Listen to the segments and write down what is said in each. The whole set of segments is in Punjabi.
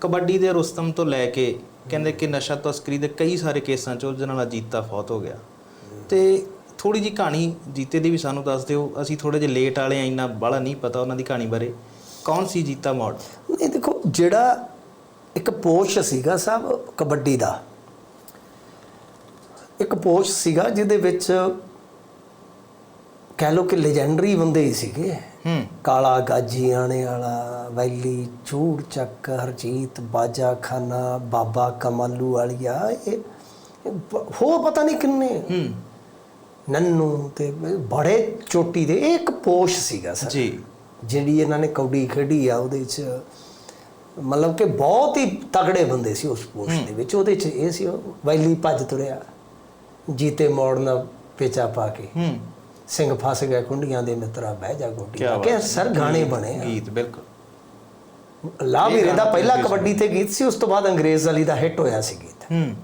ਕਬੱਡੀ ਦੇ ਰੁਸਤਮ ਤੋਂ ਲੈ ਕੇ ਕਹਿੰਦੇ ਕਿ ਨਸ਼ਾ ਤਸਕਰੀ ਦੇ ਕਈ ਸਾਰੇ ਕੇਸਾਂ 'ਚ ਉਹਦੇ ਨਾਲ ਜੀਤਾ ਫੌਤ ਹੋ ਗਿਆ। ਤੇ ਥੋੜੀ ਜੀ ਕਹਾਣੀ ਜੀਤੇ ਦੀ ਵੀ ਸਾਨੂੰ ਦੱਸ ਦਿਓ। ਅਸੀਂ ਥੋੜੇ ਜਿਹਾ ਲੇਟ ਵਾਲੇ ਆ, ਇੰਨਾ ਬਾਹਲਾ ਨਹੀਂ ਪਤਾ ਉਹਨਾਂ ਦੀ ਕਹਾਣੀ ਬਾਰੇ। ਕੌਣ ਸੀ ਜੀਤਾ ਮੋੜ? ਇਹ ਦੇਖੋ, ਜਿਹੜਾ ਇੱਕ ਪੋਸ਼ ਸੀਗਾ ਸਾਹਿਬ ਕਬੱਡੀ ਦਾ। ਇੱਕ ਪੋਸ਼ ਸੀਗਾ ਜਿਹਦੇ ਵਿੱਚ ਕਹਿ ਲੋ ਕਿ ਲੈਜੈਂਡਰੀ ਬੰਦੇ ਹੀ ਸੀਗੇ। ਕਾਲਾ ਗਾਜੀ ਆਣੇ ਵਾਲਾ ਵੈਲੀ ਚੂੜ ਚੱਕ ਹਰਜੀਤ ਬਾਜਾ ਖਾਨਾ ਬਾਬਾ ਕਮਾਲੂ ਵਾਲੀਆ ਇਹ ਹੋਰ ਪਤਾ ਨਹੀਂ ਕਿੰਨੇ। ਹੂੰ। ਨੰਨੂ ਤੇ ਬੜੇ ਚੋਟੀ ਦੇ ਇੱਕ ਪੋਸ਼ ਸੀਗਾ ਸਰ। ਜੀ। ਜਿਹੜੀ ਇਹਨਾਂ ਨੇ ਕੌਡੀ ਖੇਡੀ ਆ ਉਹਦੇ ਚ ਮਤਲਬ ਕਿ ਬਹੁਤ ਹੀ ਤਗੜੇ ਬੰਦੇ ਸੀ ਉਸ ਪੋਸਟ ਦੇ ਵਿੱਚ। ਉਹਦੇ ਚ ਇਹ ਸੀ ਵੈਲੀ ਭੱਜ ਤੁਰਿਆ ਜੀਤੇ ਮੋੜ ਨਾਲ ਪੇਚਾ ਪਾ ਕੇ। ਹੂੰ। ਸਿੰਘ ਫਸ ਗਿਆ ਕੁੰਡੀਆਂ ਦੇ ਮਿੱਤਰਾ ਬਹਿ ਜਾ ਗੋਡੀ। ਕਿਆ ਕਿ ਸਰ ਗਾਣੇ ਬਣੇ ਗੀਤ ਬਿਲਕੁਲ। ਲਾ ਵੀਰੇ ਦਾ ਪਹਿਲਾ ਕਬੱਡੀ ਤੇ ਗੀਤ ਸੀ ਉਸ ਤੋਂ ਬਾਅਦ ਅੰਗਰੇਜ਼ ਵਾਲੀ ਦਾ ਹਿੱਟ ਹੋਇਆ ਸੀ ਗੀਤ। ਹੂੰ।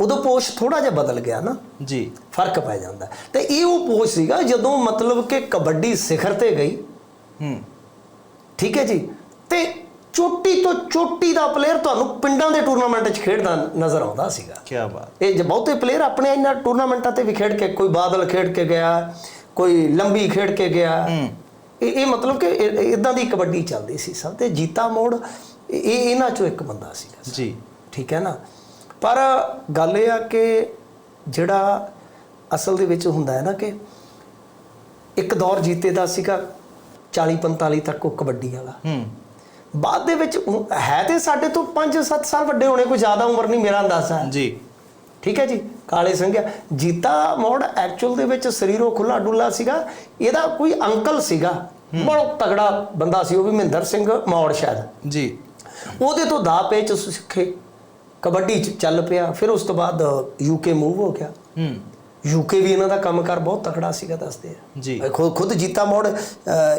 ਉਦੋਂ ਪੋਸ਼ ਥੋੜਾ ਜਿਹਾ ਬਦਲ ਗਿਆ ਨਾ। ਜੀ। ਫ਼ਰਕ ਪੈ ਜਾਂਦਾ। ਤੇ ਇਹ ਉਹ ਪੋਸ਼ ਸੀਗਾ ਜਦੋਂ ਮਤਲਬ ਕਿ ਕਬੱਡੀ ਸਿਖਰ ਤੇ ਗਈ। ਹੂੰ। ਠੀਕ ਹੈ ਜੀ? ਤੇ ਚੋਟੀ ਤੋਂ ਚੋਟੀ ਦਾ ਪਲੇਅਰ ਤੁਹਾਨੂੰ ਪਿੰਡਾਂ ਦੇ ਟੂਰਨਾਮੈਂਟ 'ਚ ਖੇਡਦਾ ਨਜ਼ਰ ਆਉਂਦਾ ਸੀਗਾ। ਕੀ ਬਾਤ। ਇਹ ਬਹੁਤੇ ਪਲੇਅਰ ਆਪਣੇ ਇਹਨਾਂ ਟੂਰਨਾਮੈਂਟਾਂ ਤੇ ਵੀ ਖੇਡ ਕੇ ਕੋਈ ਬਾਦਲ ਖੇਡ ਕੇ ਗਿਆ ਕੋਈ ਲੰਬੀ ਖੇਡ ਕੇ ਗਿਆ। ਇਹ ਇਹ ਮਤਲਬ ਕਿ ਇਦਾਂ ਦੀ ਕਬੱਡੀ ਚੱਲਦੀ ਸੀ ਸਭ ਤੇ ਜੀਤਾ ਮੋੜ ਇਹ ਇਹ ਇਹਨਾਂ ਚੋਂ ਇੱਕ ਬੰਦਾ ਸੀਗਾ ਜੀ। ਠੀਕ ਹੈ ਨਾ? ਪਰ ਗੱਲ ਇਹ ਆ ਕਿ ਜਿਹੜਾ ਅਸਲ ਦੇ ਵਿੱਚ ਹੁੰਦਾ ਹੈ ਨਾ ਕਿ ਇੱਕ ਦੌਰ ਜੀਤੇ ਦਾ ਸੀਗਾ 40 45 ਤੱਕ ਉਹ ਕਬੱਡੀ ਵਾਲਾ। ਹੂੰ। ਬਾਅਦ ਦੇ ਵਿੱਚ ਹੈ ਤੇ ਸਾਡੇ ਤੋਂ 5-7 ਸਾਲ ਵੱਡੇ ਹੋਣੇ ਕੋਈ ਜ਼ਿਆਦਾ ਉਮਰ ਨਹੀਂ ਮੇਰਾ ਅੰਦਾਜ਼ਾ। ਹੈ ਜੀ। ਠੀਕ ਹੈ ਜੀ ਕਾਲੇ ਸਿੰਘਿਆ ਜੀਤਾ ਮੋੜ ਐਕਚੁਅਲ ਦੇ ਵਿੱਚ ਸਰੀਰੋਂ ਖੁੱਲਾ ਡੁੱਲਾ ਸੀਗਾ। ਇਹਦਾ ਕੋਈ ਅੰਕਲ ਸੀਗਾ। ਬਹੁਤ ਤਗੜਾ ਬੰਦਾ ਸੀ ਉਹ ਵੀ ਮਹਿੰਦਰ ਸਿੰਘ ਮੌੜ ਸ਼ਾਇਦ। ਜੀ। ਉਹਦੇ ਤੋਂ ਦਾ ਪੇਚ ਸਿੱਖੇ ਕਬੱਡੀ ਚ ਚੱਲ ਪਿਆ। ਫਿਰ ਉਸ ਤੋਂ ਬਾਅਦ ਯੂਕੇ ਮੂਵ ਹੋ ਗਿਆ। ਹੂੰ। ਯੂਕੇ ਵੀ ਇਹਨਾਂ ਦਾ ਕੰਮਕਾਰ ਬਹੁਤ ਤਕੜਾ ਸੀਗਾ ਦੱਸਦੇ ਆ। ਜੀ। ਖੁਦ ਜੀਤਾ ਮੋੜ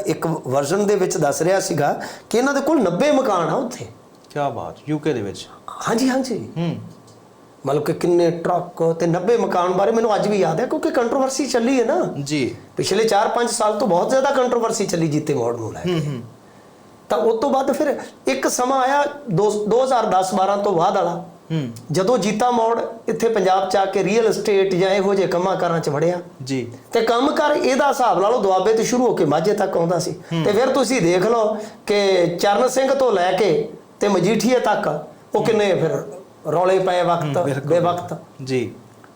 ਇੱਕ ਵਰਜ਼ਨ ਦੇ ਵਿੱਚ ਦੱਸ ਰਿਹਾ ਸੀਗਾ ਕਿ ਇਹਨਾਂ ਦੇ ਕੋਲ 90 ਮਕਾਨ ਆ ਉੱਥੇ। ਕੀ ਬਾਤ ਯੂਕੇ ਦੇ ਵਿੱਚ। ਹਾਂਜੀ ਹਾਂਜੀ। ਹੂੰ। ਮਤਲਬ ਕਿ ਕਿੰਨੇ ਟਰੱਕ ਤੇ 90 ਮਕਾਨ ਬਾਰੇ ਮੈਨੂੰ ਅੱਜ ਵੀ ਯਾਦ ਹੈ ਕਿਉਂਕਿ ਕੰਟਰੋਵਰਸੀ ਚੱਲੀ ਹੈ ਨਾ। ਜੀ। ਪਿਛਲੇ 4-5 ਸਾਲ ਤੋਂ ਬਹੁਤ ਜ਼ਿਆਦਾ ਕੰਟਰੋਵਰਸੀ ਚੱਲੀ ਜੀਤੇ ਮੋੜ ਨੂੰ ਲੈ ਕੇ। ਤਾਂ ਉਸ ਤੋਂ ਬਾਅਦ ਫਿਰ ਇੱਕ ਸਮਾਂ ਆਇਆ 2010-12 ਤੋਂ ਬਾਅਦ ਵਾਲਾ। ਜਦੋਂ ਜੀਤਾ ਮੋੜ ਇੱਥੇ ਪੰਜਾਬ ਚ ਆ ਕੇ ਰੀਅਲ ਏਸਟੇਟ ਜਾਂ ਇਹੋ ਜਿਹੇ ਕੰਮਾਂ ਕਾਰਾਂ ਚ ਵੜਿਆ। ਜੀ। ਤੇ ਕੰਮ ਕਰ ਇਹਦਾ ਹਿਸਾਬ ਲਾ ਲਓ ਦੁਆਬੇ ਤੇ ਸ਼ੁਰੂ ਹੋ ਕੇ ਮਾਝੇ ਤੱਕ ਆਉਂਦਾ ਸੀ। ਤੇ ਫਿਰ ਤੁਸੀਂ ਦੇਖ ਲਓ ਕਿ ਚਰਨ ਸਿੰਘ ਤੋਂ ਲੈ ਕੇ ਤੇ ਮਜੀਠੀਏ ਤੱਕ ਉਹ ਕਿੰਨੇ ਫਿਰ ਰੌਲੇ ਪਏ ਵਕਤ ਬਿਲਕੁਲ। ਬੇਵਕਤ। ਜੀ।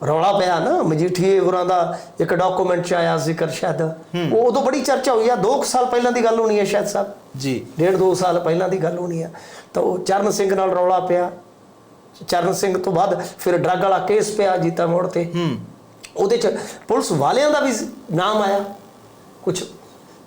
ਰੌਲਾ ਪਿਆ ਨਾ ਮਜੀਠੀਏ ਹੋਰਾਂ ਦਾ ਇੱਕ ਡਾਕੂਮੈਂਟ ਚ ਆਇਆ ਜ਼ਿਕਰ ਸ਼ਾਇਦ। ਉਹ ਉਦੋਂ ਬੜੀ ਚਰਚਾ ਹੋਈ ਆ 2 ਸਾਲ ਪਹਿਲਾਂ ਦੀ ਗੱਲ ਹੋਣੀ ਹੈ ਸ਼ਾਇਦ ਸਾਹਿਬ। ਜੀ। ਡੇਢ ਦੋ ਸਾਲ ਪਹਿਲਾਂ ਦੀ ਗੱਲ ਹੋਣੀ ਆ। ਤਾਂ ਉਹ ਚਰਨ ਸਿੰਘ ਨਾਲ ਰੌਲਾ ਪਿਆ। ਚਰਨ ਸਿੰਘ ਤੋਂ ਬਾਅਦ ਫਿਰ ਡਰੱਗ ਵਾਲਾ ਕੇਸ ਪਿਆ ਜੀਤਾ ਮੋੜ ਤੇ। ਹੂੰ। ਉਹਦੇ ਚ ਪੁਲਿਸ ਵਾਲਿਆਂ ਦਾ ਵੀ ਨਾਮ ਆਇਆ। ਕੁਝ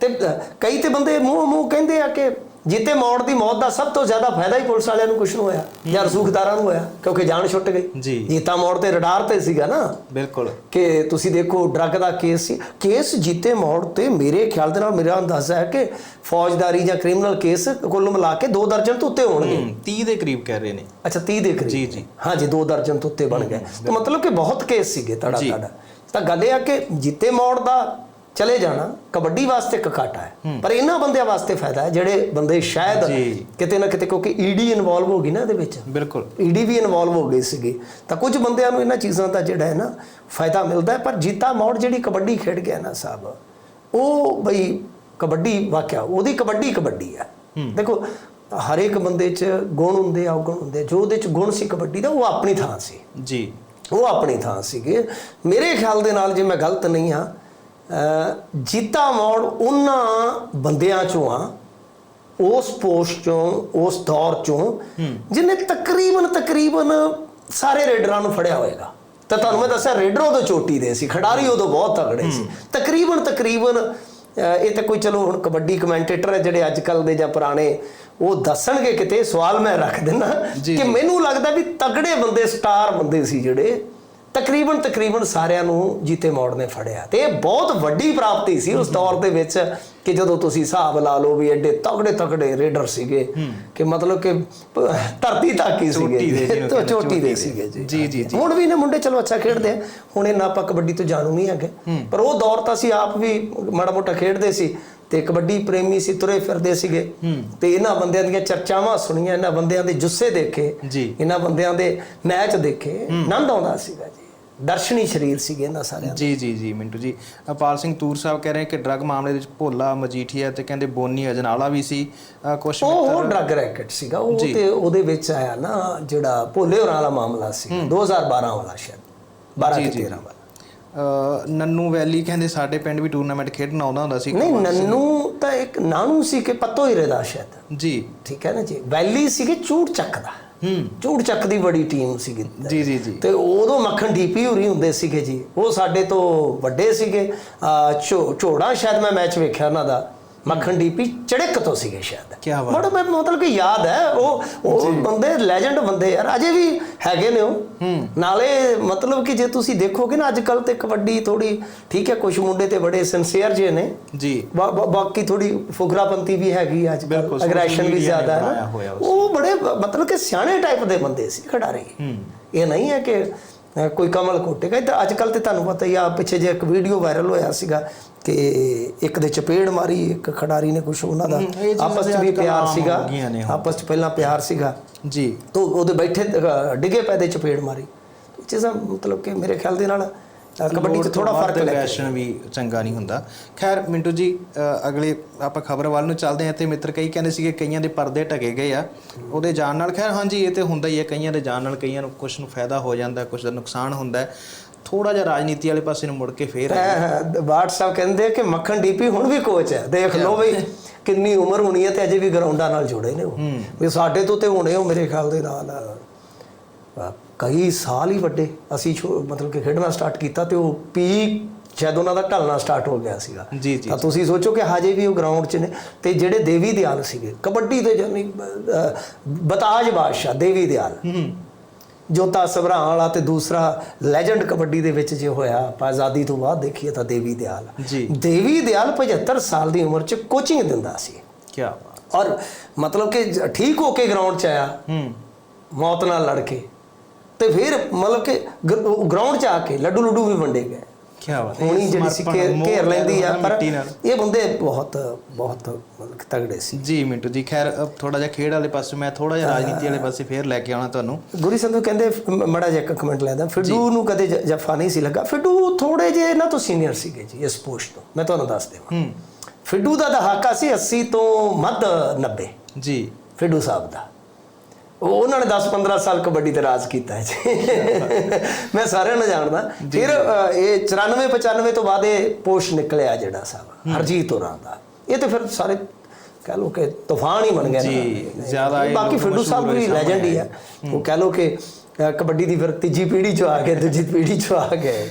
ਤੇ ਅ, ਕਈ ਤੇ ਬੰਦੇ ਮੂੰਹ ਮੂੰਹ ਕਹਿੰਦੇ ਆ ਕਿ ਜੀਤੇ ਮੌੜ ਦੀ ਮੌਤ ਦਾ ਸਭ ਤੋਂ ਜ਼ਿਆਦਾ ਫਾਇਦਾ ਹੀ ਪੁਲਿਸ ਵਾਲਿਆਂ ਨੂੰ ਕੁਝ ਨੂੰ ਹੋਇਆ ਜਾਂ ਰਸੂਖਦਾਰਾਂ ਨੂੰ ਹੋਇਆ ਕਿਉਂਕਿ ਜਾਨ ਛੁੱਟ ਗਈ। ਜੀ। ਜੀਤਾ ਮੌੜ ਤੇ ਰਡਾਰ ਤੇ ਸੀਗਾ ਨਾ। ਬਿਲਕੁਲ। ਕਿ ਤੁਸੀਂ ਦੇਖੋ ਡਰੱਗ ਦਾ ਕੇਸ ਸੀ। ਕੇਸ ਜੀਤੇ ਮੌੜ ਤੇ ਮੇਰੇ ਖਿਆਲ ਦੇ ਨਾਲ ਮੇਰਾ ਅੰਦਾਜ਼ਾ ਹੈ ਕਿ ਫੌਜਦਾਰੀ ਜਾਂ ਕ੍ਰਿਮੀਨਲ ਕੇਸ ਕੁੱਲ ਮਿਲਾ ਕੇ 2 ਦਰਜਨ ਤੋਂ ਉੱਤੇ ਹੋਣਗੇ। ਹੂੰ 30 ਦੇ ਕਰੀਬ ਕਹਿ ਰਹੇ ਨੇ। ਅੱਛਾ 30 ਦੇ ਕਰੀਬ। ਜੀ, ਜੀ। ਹਾਂਜੀ 2 ਦਰਜਨ ਤੋਂ ਉੱਤੇ ਬਣ ਗਏ। ਤਾਂ ਮਤਲਬ ਕਿ ਬਹੁਤ ਕੇਸ ਸੀਗੇ ਤੜਾ। ਤੜਾ ਤਾਂ ਗੱਲ ਇਹ ਆ ਕਿ ਜਿੱਤੇ ਮੋੜ ਦਾ ਚਲੇ ਜਾਣਾ ਕਬੱਡੀ ਵਾਸਤੇ ਇੱਕ ਘਾਟਾ ਹੈ। ਪਰ ਇਹਨਾਂ ਬੰਦਿਆਂ ਵਾਸਤੇ ਫਾਇਦਾ ਹੈ ਜਿਹੜੇ ਬੰਦੇ ਸ਼ਾਇਦ। ਕਿਤੇ ਨਾ ਕਿਤੇ ਕਿਉਂਕਿ ਈਡੀ ਇਨਵੋਲਵ ਹੋ ਗਈ ਨਾ ਇਹਦੇ ਵਿੱਚ। ਬਿਲਕੁਲ। ਈਡੀ ਵੀ ਇਨਵੋਲਵ ਹੋ ਗਈ ਸੀਗੀ। ਤਾਂ ਕੁਝ ਬੰਦਿਆਂ ਨੂੰ ਇਹਨਾਂ ਚੀਜ਼ਾਂ ਦਾ ਜਿਹੜਾ ਹੈ ਨਾ ਫਾਇਦਾ ਮਿਲਦਾ ਹੈ। ਪਰ ਜੀਤਾ ਮੋੜ ਜਿਹੜੀ ਕਬੱਡੀ ਖੇਡ ਗਿਆ ਨਾ ਸਾਹਿਬ ਉਹ ਬਈ ਕਬੱਡੀ ਵਾਕਿਆ ਉਹਦੀ ਕਬੱਡੀ ਕਬੱਡੀ ਆ ਦੇਖੋ ਹਰੇਕ ਬੰਦੇ 'ਚ ਗੁਣ ਹੁੰਦੇ ਆ ਔਗੁਣ ਹੁੰਦੇ। ਜੋ ਉਹਦੇ 'ਚ ਗੁਣ ਸੀ ਕਬੱਡੀ ਦਾ ਉਹ ਆਪਣੀ ਥਾਂ ਸੀ। ਜੀ। ਉਹ ਆਪਣੀ ਥਾਂ ਸੀਗੇ। ਮੇਰੇ ਖਿਆਲ ਦੇ ਨਾਲ ਜੇ ਮੈਂ ਗਲਤ ਨਹੀਂ ਆ ਜੀਤਾ ਮੋੜ ਉਹਨਾਂ ਬੰਦਿਆਂ ਚੋਂ ਆ ਉਸ ਪੋਸਟ ਚੋਂ ਉਸ ਦੌਰ ਚੋਂ ਜਿਨੇ ਤਕਰੀਬਨ ਤਕਰੀਬਨ ਸਾਰੇ ਰੇਡਰਾਂ ਨੂੰ ਫੜਿਆ ਹੋਏਗਾ। ਤਾਂ ਤੁਹਾਨੂੰ ਮੈਂ ਦੱਸਿਆ ਰੇਡਰ ਉਦੋਂ ਚੋਟੀ ਦੇ ਸੀ ਖਿਡਾਰੀ ਉਦੋਂ ਬਹੁਤ ਤਗੜੇ ਸੀ। ਤਕਰੀਬਨ ਤਕਰੀਬਨ ਇਹ ਤਾਂ ਕੋਈ ਚਲੋ ਹੁਣ ਕਬੱਡੀ ਕਮੈਂਟੇਟਰ ਹੈ ਜਿਹੜੇ ਅੱਜ ਕੱਲ ਦੇ ਜਾਂ ਪੁਰਾਣੇ ਉਹ ਦੱਸਣਗੇ ਕਿਤੇ ਸਵਾਲ ਮੈਂ ਰੱਖ ਦਿੰਦਾ ਕਿ। ਮੈਨੂੰ ਲੱਗਦਾ ਵੀ ਤਗੜੇ ਬੰਦੇ ਸਟਾਰ ਬੰਦੇ ਸੀ ਜਿਹੜੇ ਤਕਰੀਬਨ ਤਕਰੀਬਨ ਸਾਰਿਆਂ ਨੂੰ ਜੀਤੇ ਮੋੜ ਨੇ ਫੜਿਆ ਤੇ ਇਹ ਬਹੁਤ ਵੱਡੀ ਪ੍ਰਾਪਤੀ ਸੀ ਉਸ ਦੌਰ ਦੇ ਵਿੱਚ ਕਿ ਜਦੋਂ ਤੁਸੀਂ ਹਿਸਾਬ ਲਾ ਲਓ ਵੀ ਐਡੇ ਤਗੜੇ ਤਗੜੇ ਰੇਡਰ ਸੀਗੇ ਕਿ ਮਤਲਬ ਕਿ ਧਰਤੀ ਤੱਕ ਹੀ ਸੀਗੇ ਤੋਂ ਚੋਟੀ ਦੇ। ਸੀਗੇ ਜੀ। ਜੀ, ਜੀ। ਹੁਣ ਵੀ ਨੇ ਮੁੰਡੇ ਚਲੋ ਅੱਛਾ ਖੇਡਦੇ ਆ। ਹੁਣ ਇਹਨਾਂ ਆਪਾਂ ਕਬੱਡੀ ਤੋਂ ਜਾਣੂ ਨਹੀਂ ਹੈਗੇ। ਪਰ ਉਹ ਦੌਰ ਤਾਂ ਅਸੀਂ ਆਪ ਵੀ ਮਾੜਾ ਮੋਟਾ ਖੇਡਦੇ ਸੀ ਤੇ ਕਬੱਡੀ ਪ੍ਰੇਮੀ ਸੀ ਤੁਰੇ ਫਿਰਦੇ ਸੀਗੇ। ਤੇ ਇਹਨਾਂ ਬੰਦਿਆਂ ਦੀਆਂ ਚਰਚਾਵਾਂ ਸੁਣੀਆਂ ਇਹਨਾਂ ਬੰਦਿਆਂ ਦੇ ਜੁੱਸੇ ਦੇਖੇ। ਇਹਨਾਂ ਬੰਦਿਆਂ ਦੇ ਮੈਚ ਦੇਖੇ। ਆਨੰਦ ਆਉਂਦਾ ਸੀਗਾ ਜੀ। ਦਰਸ਼ਨੀ ਸਰੀਰ ਸੀਗੇ ਇਹਨਾਂ ਸਾਰਿਆਂ ਦੇ। ਜੀ ਜੀ ਜੀ ਮਿੰਟੂ ਜੀ। ਅਪਾਲ ਸਿੰਘ ਤੂਰ ਸਾਹਿਬ ਕਹਿ ਰਹੇ ਕਿ ਡਰੱਗ ਮਾਮਲੇ ਦੇ ਵਿੱਚ ਭੋਲਾ ਮਜੀਠੀਆ ਤੇ ਕਹਿੰਦੇ ਬੋਨੀ ਅਜਨਾਲਾ ਵੀ ਸੀ। ਕੁਛ ਉਹ ਉਹ ਡਰੱਗ ਰੈਕਟ ਸੀਗਾ। ਉਹ ਤੇ ਉਹਦੇ ਵਿੱਚ ਆਇਆ ਨਾ ਜਿਹੜਾ ਭੋਲੇ ਹੋਰਾਂ ਵਾਲਾ ਮਾਮਲਾ ਸੀ। 2012 ਵਾਲਾ ਸ਼ਾਇਦ। 12 ਕਿ 13 ਵਾਲਾ। ਨੰਨੂ ਵੈਲੀ ਕਹਿੰਦੇ ਸਾਡੇ ਪਿੰਡ ਵੀ ਟੂਰਨਾਮੈਂਟ ਖੇਡਣ ਆਉਂਦਾ ਹੁੰਦਾ ਸੀ। ਨਹੀਂ ਨੰਨੂ ਤਾਂ ਇੱਕ ਨਾਨੂ ਸੀ ਕਿ ਪੱਤੋ ਹੀਰੇ ਦਾ ਸ਼ਾਇਦ। ਜੀ। ਠੀਕ ਹੈ ਨਾ ਜੀ? ਵੈਲੀ ਸੀਗੇ ਚੂੜ ਚੱਕ ਦਾ। ਹੂੰ ਚੂੜ ਚੱਕ ਦੀ ਬੜੀ ਟੀਮ ਸੀਗੀ। ਜੀ ਜੀ ਜੀ। ਤੇ ਉਦੋਂ ਮੱਖਣ ਡੀਪੀ ਹੋਰੀ ਹੁੰਦੇ ਸੀਗੇ ਜੀ। ਉਹ ਸਾਡੇ ਤੋਂ ਵੱਡੇ ਸੀਗੇ। ਝੋੜਾ ਸ਼ਾਇਦ ਮੈਂ ਮੈਚ ਵੇਖਿਆ ਉਹਨਾਂ ਦਾ। ਮੱਖਣ ਡੀਪੀ ਚੜਕ ਤੋਂ ਸੀਗੇ ਸ਼ਾਇਦ। ਕਿਆ ਬਾਤ। ਬੜਾ ਮੈਂ ਮਤਲਬ ਕਿ ਯਾਦ ਹੈ ਉਹ ਉਹ ਬੰਦੇ ਲੈਜੈਂਡ ਬੰਦੇ ਯਾਰ ਅਜੇ ਵੀ ਹੈਗੇ ਨੇ ਉਹ। ਨਾਲੇ ਮਤਲਬ ਕਿ ਜੇ ਤੁਸੀਂ ਦੇਖੋਗੇ ਨਾ ਅੱਜ ਕੱਲ ਤੇ ਕਬੱਡੀ ਥੋੜੀ ਠੀਕ ਹੈ ਕੁਝ ਮੁੰਡੇ ਤੇ ਬੜੇ ਸਿੰਸੀਅਰ ਜੇ ਨੇ। ਜੀ। ਬਾਕੀ ਥੋੜੀ ਫੁਗਰਾਪੰਤੀ ਵੀ ਹੈਗੀ ਅੱਜ ਅਗਰੈਸ਼ਨ ਵੀ ਜ਼ਿਆਦਾ ਹੈ ਉਹ ਬੜੇ ਮਤਲਬ ਕਿ ਸਿਆਣੇ ਟਾਈਪ ਦੇ ਬੰਦੇ ਸੀ ਖਿਡਾਰੀ। ਇਹ ਨਹੀਂ ਹੈ ਕਿ ਕੋਈ ਕਮਲ ਕੋਟੇਗਾ ਤਾਂ ਅੱਜ ਕੱਲ ਤੇ ਤੁਹਾਨੂੰ ਪਤਾ ਹੀ ਆ ਪਿੱਛੇ ਜੇ ਇੱਕ ਵੀਡੀਓ ਵਾਇਰਲ ਹੋਇਆ ਸੀਗਾ ਕਿ ਇੱਕ ਦੇ ਚਪੇੜ ਮਾਰੀ ਇੱਕ ਖਿਡਾਰੀ ਨੇ ਕੁਝ ਉਹਨਾਂ ਦਾ ਆਪਸ ਵਿੱਚ ਵੀ ਪਿਆਰ ਸੀਗਾ। ਆਪਸ ਵਿੱਚ ਪਹਿਲਾਂ ਪਿਆਰ ਸੀਗਾ। ਜੀ। ਤੋਂ ਉਹਦੇ ਬੈਠੇ ਡਿੱਗੇ ਪੈ ਦੇ ਚਪੇੜ ਮਾਰੀ। ਚੀਜ਼ਾਂ ਮਤਲਬ ਕਿ ਮੇਰੇ ਖਿਆਲ ਦੇ ਨਾਲ ਕਬੱਡੀ 'ਚ ਥੋੜਾ ਫ਼ਰਕ ਲੈ ਐਗਰੈਸ਼ਨ ਵੀ ਚੰਗਾ ਨਹੀਂ ਹੁੰਦਾ। ਖੈਰ ਮਿੰਟੂ ਜੀ ਅਗਲੇ ਆਪਾਂ ਖਬਰ ਵੱਲ ਨੂੰ ਚੱਲਦੇ ਹਾਂ ਤੇ ਮਿੱਤਰ ਕਈ ਕਹਿੰਦੇ ਸੀਗੇ ਕਈਆਂ ਦੇ ਪਰਦੇ ਢਕੇ ਗਏ ਆ ਉਹਦੇ ਜਾਣ ਨਾਲ। ਖੈਰ ਹਾਂਜੀ ਇਹ ਤੇ ਹੁੰਦਾ ਹੀ ਹੈ ਕਈਆਂ ਦੇ ਜਾਣ ਨਾਲ ਕਈਆਂ ਨੂੰ ਕੁਝ ਨੂੰ ਫਾਇਦਾ ਹੋ ਜਾਂਦਾ ਕੁਝ ਦਾ ਨੁਕਸਾਨ ਹੁੰਦਾ ਥੋੜਾ ਜਿਹਾ ਰਾਜਨੀਤੀ ਵਾਲੇ ਪਾਸੇ ਨੂੰ ਮੁੜ ਕੇ ਫੇਰ। ਬਾਟ ਸਾਹਿਬ ਕਹਿੰਦੇ ਕਿ ਮੱਖਣ ਡੀਪੀ ਹੁਣ ਵੀ ਕੋਚ ਹੈ। ਦੇਖ ਲਓ ਬਈ ਕਿੰਨੀ ਉਮਰ ਹੋਣੀ ਹੈ ਤੇ ਅਜੇ ਵੀ ਗਰਾਊਂਡਾਂ ਨਾਲ ਜੁੜੇ ਨੇ ਉਹ। ਵੀ ਸਾਡੇ ਤੋਂ ਤੇ ਹੋਣੇ ਉਹ ਮੇਰੇ ਖਿਆਲ ਦੇ ਨਾਲ। ਕਈ ਸਾਲ ਹੀ ਵੱਡੇ। ਅਸੀਂ ਮਤਲਬ ਕਿ ਖੇਡਣਾ ਸਟਾਰਟ ਕੀਤਾ ਤੇ ਉਹ ਪੀਕ ਸ਼ਾਇਦ ਉਹਨਾਂ ਦਾ ਢਲਣਾ ਸਟਾਰਟ ਹੋ ਗਿਆ ਸੀਗਾ। ਤਾਂ ਤੁਸੀਂ ਸੋਚੋ ਕਿ ਹਜੇ ਵੀ ਉਹ ਗਰਾਊਂਡ 'ਚ ਨੇ। ਤੇ ਜਿਹੜੇ ਦੇਵੀ ਦਿਆਲ ਸੀਗੇ ਕਬੱਡੀ ਦੇ ਜਾਨੀ ਬਤਾਜ ਬਾਦਸ਼ਾਹ ਦੇਵੀ ਦਿਆਲ। ਜੋਤਾ ਸਭਰਾਂ ਵਾਲਾ ਤੇ ਦੂਸਰਾ ਲੈਜੈਂਡ ਕਬੱਡੀ ਦੇ ਵਿੱਚ ਜੇ ਹੋਇਆ ਆਪਾਂ ਆਜ਼ਾਦੀ ਤੋਂ ਬਾਅਦ ਦੇਖੀਏ ਤਾਂ ਦੇਵੀ ਦਿਆਲ। ਜੀ। ਦੇਵੀ ਦਿਆਲ 75 ਸਾਲ ਦੀ ਉਮਰ 'ਚ ਕੋਚਿੰਗ ਦਿੰਦਾ ਸੀ। ਕੀ ਬਾਤ। ਔਰ ਮਤਲਬ ਕਿ ਠੀਕ ਹੋ ਕੇ ਗਰਾਊਂਡ 'ਚ ਆਇਆ। ਮੌਤ ਨਾਲ ਲੜ ਕੇ। ਤੇ ਫਿਰ ਮਤਲਬ ਕਿ ਗਰਾਊਂਡ 'ਚ ਆ ਕੇ ਲੱਡੂ ਲੱਡੂ ਵੀ ਵੰਡੇ ਗਏ। ਕੀ ਬਾਤ ਹੈ। ਹੋਣੀ ਜਿਹੜੀ ਸੀ ਘੇਰ ਲੈਂਦੀ ਆ ਨਾ ਪਰ ਇਹ ਬੰਦੇ ਬਹੁਤ ਬਹੁਤ ਤਗੜੇ ਸੀ। ਜੀ ਮਿੰਟੂ ਜੀ ਖੈਰ ਥੋੜਾ ਜਿਹਾ ਖੇਡ ਵਾਲੇ ਪਾਸੇ ਮੈਂ ਥੋੜਾ ਜਿਹਾ ਰਾਜਨੀਤੀ ਵਾਲੇ ਪਾਸੇ ਫੇਰ ਲੈ ਕੇ ਆਉਣਾ ਤੁਹਾਨੂੰ। ਗੁਰੀ ਸੰਧੂ ਕਹਿੰਦੇ ਮੜਾ ਜਿਹਾ ਕਮੈਂਟ ਲੈਦਾ ਫਿੱਡੂ ਨੂੰ ਕਦੇ ਜੱਫਾ ਨਹੀਂ ਸੀ ਲੱਗਾ। ਫਿੱਡੂ ਥੋੜੇ ਜੇ ਇਹਨਾਂ ਤੋਂ ਸੀਨੀਅਰ ਸੀਗੇ ਜੀ ਇਸ ਪੋਸਟ ਤੋਂ। ਮੈਂ ਤੁਹਾਨੂੰ ਦੱਸ ਦੇਵਾਂ। ਹੂੰ। ਫਿੱਡੂ ਦਾ ਦਹਾਕਾ ਸੀ 80 ਤੋਂ ਮੱਧ 90 ਜੀ। ਫਿੱਡੂ ਸਾਹਿਬ ਦਾ। ਉਹਨਾਂ ਨੇ 10-15 ਸਾਲ ਕਬੱਡੀ ਤੇ ਰਾਜ ਕੀਤਾ ਹੈ ਜੀ। ਮੈਂ ਸਾਰਿਆਂ ਨੂੰ ਜਾਣਦਾ। ਫਿਰ ਇਹ 94 95 ਤੋਂ ਬਾਅਦ ਇਹ ਪੋਸਟ ਨਿਕਲਿਆ ਜਿਹੜਾ ਸਾਹਿਬ ਹਰਜੀਤ ਹੋਰਾਂ ਦਾ। ਇਹ ਤੇ ਫਿਰ ਸਾਰੇ ਕਹ ਲੋ ਕਿ ਤੂਫਾਨ ਹੀ ਬਣ ਗਿਆ। ਜੀ, ਜ਼ਿਆਦਾ ਇਹ ਬਾਕੀ ਫਿੱਡੂ ਸਾਹਿਬ ਵੀ ਲੈਜੈਂਡ ਹੀ ਹੈ। ਉਹ ਕਹ ਲੋ ਕਿ ਕਬੱਡੀ ਦੀ ਫਿਰ ਤੀਜੀ ਪੀੜ੍ਹੀ ਚ ਆ ਗਏ ਦੂਜੀ ਪੀੜ੍ਹੀ ਚ ਆ ਗਏ।